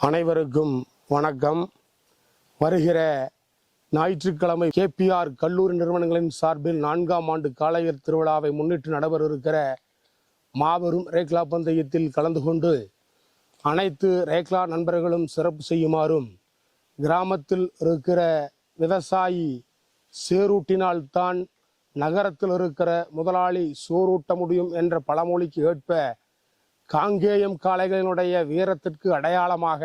அனைவருக்கும் வணக்கம். வருகிற ஞாயிற்றுக்கிழமை கேபிஆர் கல்லூரி நிறுவனங்களின் சார்பில் நான்காம் ஆண்டு காளையர் திருவிழாவை முன்னிட்டு நடைபெற இருக்கிற மாபெரும் ரேக்லா பந்தயத்தில் கலந்து கொண்டு அனைத்து ரேக்லா நண்பர்களும் சிறப்பு செய்யுமாறும் கிராமத்தில் இருக்கிற விவசாயி சேரூட்டினால்தான் நகரத்தில் இருக்கிற முதலாளி சோறூட்ட முடியும் என்ற பழமொழிக்கு ஏற்ப காங்கேயம் காளைகளினுடைய வீரத்திற்கு அடையாளமாக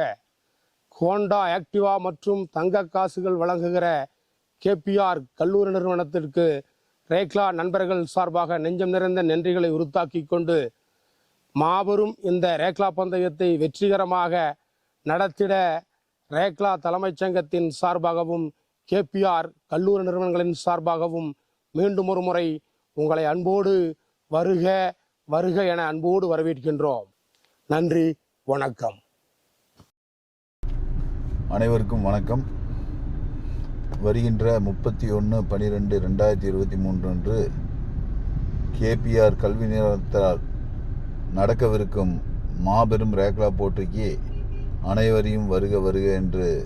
ஹோண்டா ஆக்டிவா மற்றும் தங்க காசுகள் வழங்குகிற கேபிஆர் கல்லூரி நிறுவனத்திற்கு ரேக்லா நண்பர்கள் சார்பாக நெஞ்சம் நிறைந்த நன்றிகளை உருத்தாக்கி கொண்டு மாபெரும் இந்த ரேக்லா பந்தயத்தை வெற்றிகரமாக நடத்திட ரேக்லா தலைமைச் சங்கத்தின் சார்பாகவும் கேபிஆர் கல்லூரி நிறுவனங்களின் சார்பாகவும் மீண்டும் ஒரு முறை உங்களை அன்போடு வருக வருக என அன்போடு வரவேற்கின்றோம். நன்றி வணக்கம். அனைவருக்கும் வணக்கம். வருகின்ற முப்பத்தி ஒன்று பனிரெண்டு ரெண்டாயிரத்தி இருபத்தி மூன்று அன்று கேபிஆர் கல்வி நிறுவனத்தால் நடக்கவிருக்கும் மாபெரும் ரேக்லா போட்டிக்கு அனைவரையும் வருக வருக என்று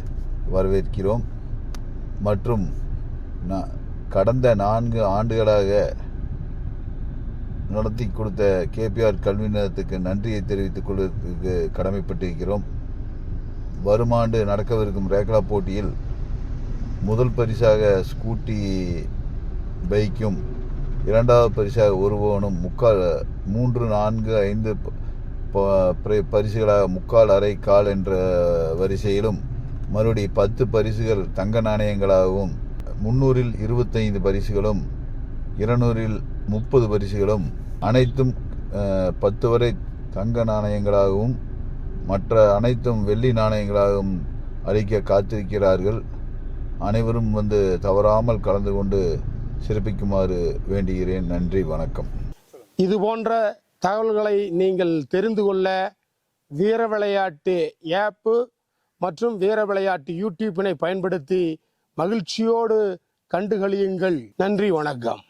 வரவேற்கிறோம். மற்றும் கடந்த நான்கு ஆண்டுகளாக நடத்தி கொடுத்த கேபிஆர் கல்வி நிலையத்துக்கு நன்றியை தெரிவித்துக் கொள்வதற்கு கடமைப்பட்டிருக்கிறோம். வரும் ஆண்டு நடக்கவிருக்கும் ரேக்லா போட்டியில் முதல் பரிசாக ஸ்கூட்டி பைக்கும் இரண்டாவது பரிசாக ஒருபவனும் முக்கால் மூன்று நான்கு ஐந்து ப- ப- பரிசுகளாக முக்கால் அரை கால் என்ற வரிசையிலும் மறுபடி பத்து பரிசுகள் தங்க நாணயங்களாகவும் முன்னூறில் இருபத்தைந்து பரிசுகளும் இருநூறில் முப்பது பரிசுகளும் அனைத்தும் பத்து வரை தங்க நாணயங்களாகவும் மற்ற அனைத்தும் வெள்ளி நாணயங்களாகவும் அளிக்க காத்திருக்கிறார்கள். அனைவரும் வந்து தவறாமல் கலந்து கொண்டு சிறப்பிக்குமாறு வேண்டுகிறேன். நன்றி வணக்கம். இது போன்ற தகவல்களை நீங்கள் தெரிந்து கொள்ள வீர விளையாட்டு ஆப்பு மற்றும் வீர விளையாட்டு யூடியூப்பினை பயன்படுத்தி மகிழ்ச்சியோடு கண்டுகளியுங்கள். நன்றி வணக்கம்.